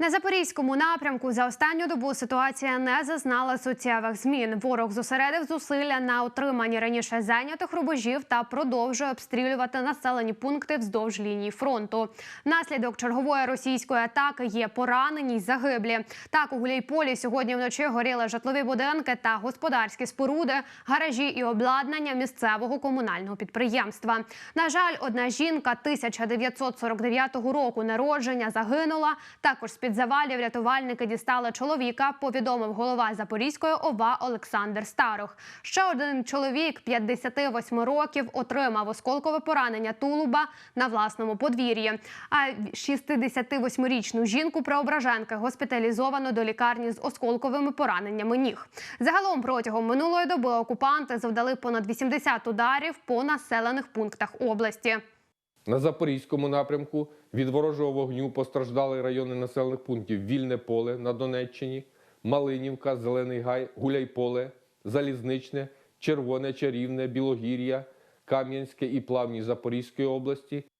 На запорізькому напрямку за останню добу ситуація не зазнала суттєвих змін. Ворог зосередив зусилля на отриманні раніше зайнятих рубежів та продовжує обстрілювати населені пункти вздовж лінії фронту. Внаслідок чергової російської атаки є поранені й загиблі. Так у Гуляйполі сьогодні вночі горіли житлові будинки та господарські споруди, гаражі і обладнання місцевого комунального підприємства. На жаль, одна жінка 1949 року народження загинула. Також з-під завалів рятувальники дістали чоловіка, повідомив голова Запорізької ОВА Олександр Старох. Ще один чоловік 58 років отримав осколкове поранення тулуба на власному подвір'ї. А 68-річну жінку преображенки госпіталізовано до лікарні з осколковими пораненнями ніг. Загалом протягом минулої доби окупанти завдали понад 80 ударів по населених пунктах області. На Запорізькому напрямку від ворожого вогню постраждали райони населених пунктів Вільне поле на Донеччині, Малинівка, Зелений Гай, Гуляйполе, Залізничне, Червоне, Чарівне, Білогір'я, Кам'янське і Плавні Запорізької області,